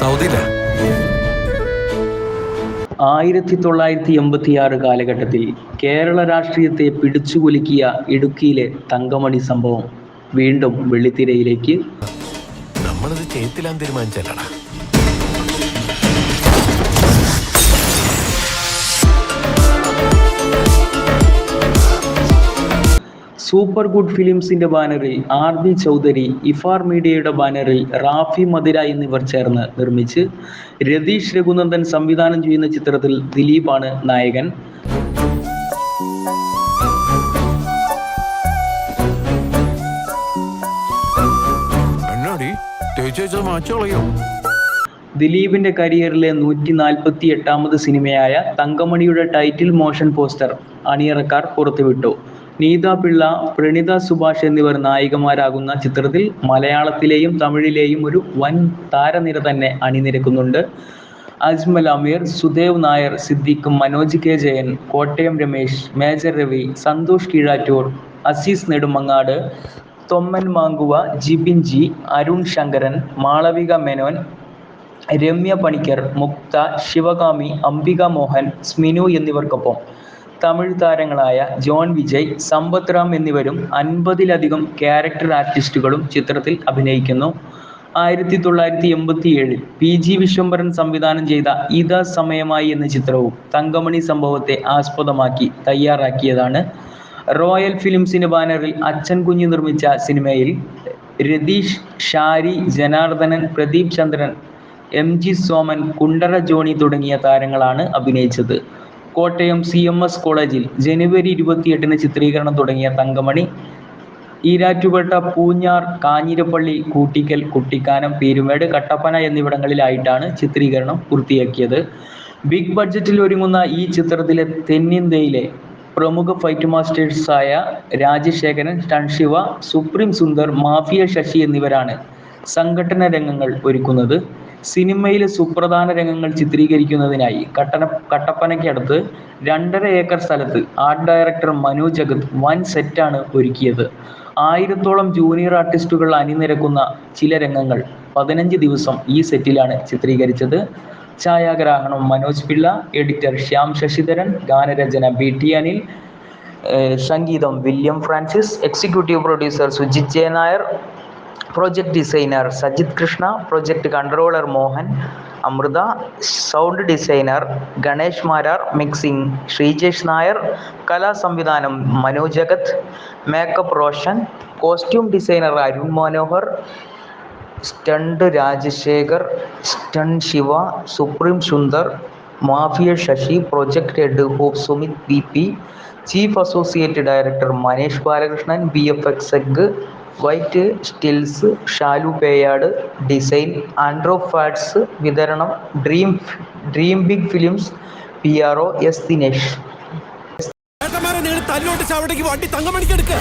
സൗദിയിലാ? ആയിരത്തി തൊള്ളായിരത്തി എൺപത്തി ആറ് കാലഘട്ടത്തിൽ കേരള രാഷ്ട്രീയത്തെ പിടിച്ചുകുലുക്കിയ ഇടുക്കിയിലെ തങ്കമണി സംഭവം വീണ്ടും വെള്ളിത്തിരയിലേക്ക്. നമ്മളത് ചേത്തിലാൻ തീരുമാനിച്ചല്ലടാ. സൂപ്പർ ഗുഡ് ഫിലിംസിന്റെ ബാനറിൽ ആർ ബി ചൗധരി ഇഫാർ മീഡിയയുടെ ബാനറിൽ റാഫി മദിര എന്നിവർ ചേർന്ന് നിർമ്മിച്ച് രതീഷ് രഘുനന്ദൻ സംവിധാനം ചെയ്യുന്ന ചിത്രത്തിൽ ദിലീപാണ് നായകൻ. ദിലീപിന്റെ കരിയറിലെ നൂറ്റി നാൽപ്പത്തി എട്ടാമത് സിനിമയായ തങ്കമണിയുടെ ടൈറ്റിൽ മോഷൻ പോസ്റ്റർ അണിയറക്കാർ പുറത്തുവിട്ടു. നീത പിള്ള പ്രണിത സുഭാഷ് എന്നിവർ നായികമാരാകുന്ന ചിത്രത്തിൽ മലയാളത്തിലെയും തമിഴിലെയും ഒരു വൻ താരനിര തന്നെ അണിനിരക്കുന്നുണ്ട്. Ajmal Ameer Sudev Nair Siddique Manoj K Jayan Kottayam Ramesh Major Ravi Santhosh Keezhattoor Azeez Nedumangad Thomman Mankuva Jibin G Arun Shankaran Malavika Menon Ramya Panicker Muktha Shivakami Ambika Mohan Sminu എന്നിവർക്കൊപ്പം. തമിഴ് താരങ്ങളായ ജോൺ വിജയ് സമ്പത്ത് റാം എന്നിവരും അൻപതിലധികം ക്യാരക്ടർ ആർട്ടിസ്റ്റുകളും ചിത്രത്തിൽ അഭിനയിക്കുന്നു. ആയിരത്തി തൊള്ളായിരത്തി എൺപത്തി ഏഴിൽ പി ജി വിശ്വംഭരൻ സംവിധാനം ചെയ്ത ഇതാ സമയമായി എന്ന ചിത്രവും തങ്കമണി സംഭവത്തെ ആസ്പദമാക്കി തയ്യാറാക്കിയതാണ്. റോയൽ ഫിലിംസിന്റെ ബാനറിൽ അച്ഛൻ കുഞ്ഞ് നിർമ്മിച്ച സിനിമയിൽ രതീഷ് ഷാരി ജനാർദ്ദനൻ പ്രദീപ് ചന്ദ്രൻ എം ജി സോമൻ കുണ്ടറ ജോണി തുടങ്ങിയ താരങ്ങളാണ് അഭിനയിച്ചത്. കോട്ടയം സി എം എസ് കോളേജിൽ ജനുവരി ഇരുപത്തിയെട്ടിന് ചിത്രീകരണം തുടങ്ങിയ തങ്കമണി ഈരാറ്റുപേട്ട പൂഞ്ഞാർ കാഞ്ഞിരപ്പള്ളി കൂട്ടിക്കൽ കുട്ടിക്കാനം പീരുമേട് കട്ടപ്പന എന്നിവിടങ്ങളിലായിട്ടാണ് ചിത്രീകരണം പൂർത്തിയാക്കിയത്. ബിഗ് ബഡ്ജറ്റിൽ ഒരുങ്ങുന്ന ഈ ചിത്രത്തിലെ തെന്നിന്ത്യയിലെ പ്രമുഖ ഫൈറ്റ് മാസ്റ്റേഴ്സായ രാജശേഖരൻ ടൺഷിവ സുപ്രീം സുന്ദർ മാഫിയ ശശി എന്നിവരാണ് സംഘടന രംഗങ്ങൾ ഒരുക്കുന്നത്. സിനിമയിലെ സുപ്രധാന രംഗങ്ങൾ ചിത്രീകരിക്കുന്നതിനായി കട്ടന കട്ടപ്പനയ്ക്കടുത്ത് രണ്ടര ഏക്കർ സ്ഥലത്ത് ആർട്ട് ഡയറക്ടർ മനു ജഗത് വൻ സെറ്റാണ് ഒരുക്കിയത്. ആയിരത്തോളം ജൂനിയർ ആർട്ടിസ്റ്റുകൾ അണിനിരക്കുന്ന ചില രംഗങ്ങൾ പതിനഞ്ച് ദിവസം ഈ സെറ്റിലാണ് ചിത്രീകരിച്ചത്. ഛായാഗ്രാഹണം മനോജ് പിള്ള എഡിറ്റർ ശ്യാം ശശിധരൻ ഗാനരചന ബി ടി അനിൽ സംഗീതം William Francis executive producer Sujith J Nair project designer Sajith Krishna project controller Mohan Amrutha sound designer Ganesh Marar mixing Sreejesh Nair കലാ സംവിധാനം Manu Jagat makeup Roshan costume designer Arun Manohar stunt Rajasekhar stun Shiva supreme Sundar mafia Sasi project head of Sumith V P chief associate director Maneesh Balakrishnan B F X egg white stills Shalu Peyad design ആൻഡ്രോ ഫാറ്റ്സ് വിതരണം dream dream big films P R O S Dinesh വണ്ടി തങ്കമണിക്ക് എടുക്കുക